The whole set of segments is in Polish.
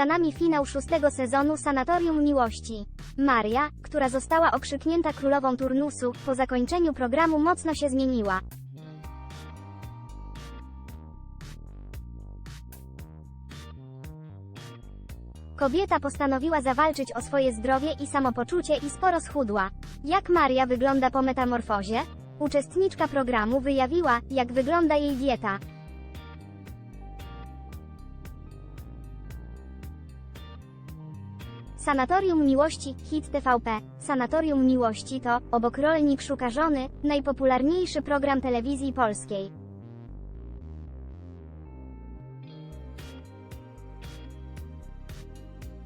Za nami finał szóstego sezonu Sanatorium Miłości. Maria, która została okrzyknięta królową turnusu, po zakończeniu programu mocno się zmieniła. Kobieta postanowiła zawalczyć o swoje zdrowie i samopoczucie i sporo schudła. Jak Maria wygląda po metamorfozie? Uczestniczka programu wyjawiła, jak wygląda jej dieta. Sanatorium Miłości, hit TVP. Sanatorium Miłości to, obok Rolnik szuka żony, najpopularniejszy program telewizji polskiej.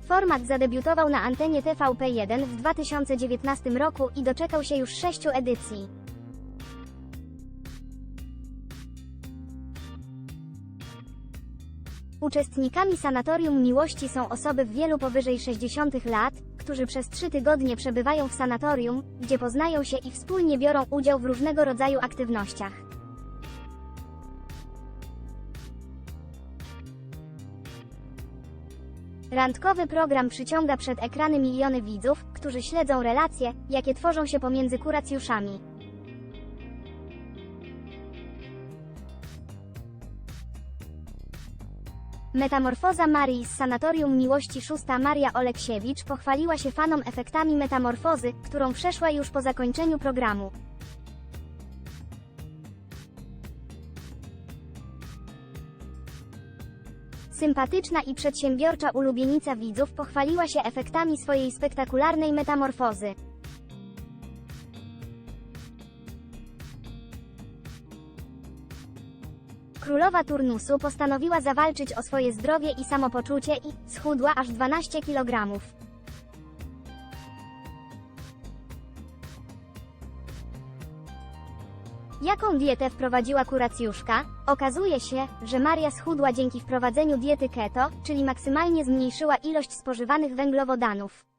Format zadebiutował na antenie TVP1 w 2019 roku i doczekał się już sześciu edycji. Uczestnikami Sanatorium Miłości są osoby w wielu powyżej 60 lat, którzy przez trzy tygodnie przebywają w sanatorium, gdzie poznają się i wspólnie biorą udział w różnego rodzaju aktywnościach. Randkowy program przyciąga przed ekrany miliony widzów, którzy śledzą relacje, jakie tworzą się pomiędzy kuracjuszami. Metamorfoza Marii z Sanatorium Miłości Szósta Maria Oleksiewicz pochwaliła się fanom efektami metamorfozy, którą przeszła już po zakończeniu programu. Sympatyczna i przedsiębiorcza ulubienica widzów pochwaliła się efektami swojej spektakularnej metamorfozy. Królowa turnusu postanowiła zawalczyć o swoje zdrowie i samopoczucie i schudła aż 12 kg. Jaką dietę wprowadziła kuracjuszka? Okazuje się, że Maria schudła dzięki wprowadzeniu diety keto, czyli maksymalnie zmniejszyła ilość spożywanych węglowodanów.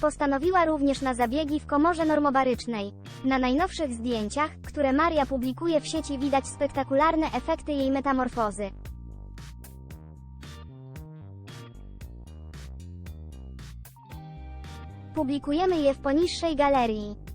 Postanowiła również na zabiegi w komorze normobarycznej. Na najnowszych zdjęciach, które Maria publikuje w sieci widać spektakularne efekty jej metamorfozy. Publikujemy je w poniższej galerii.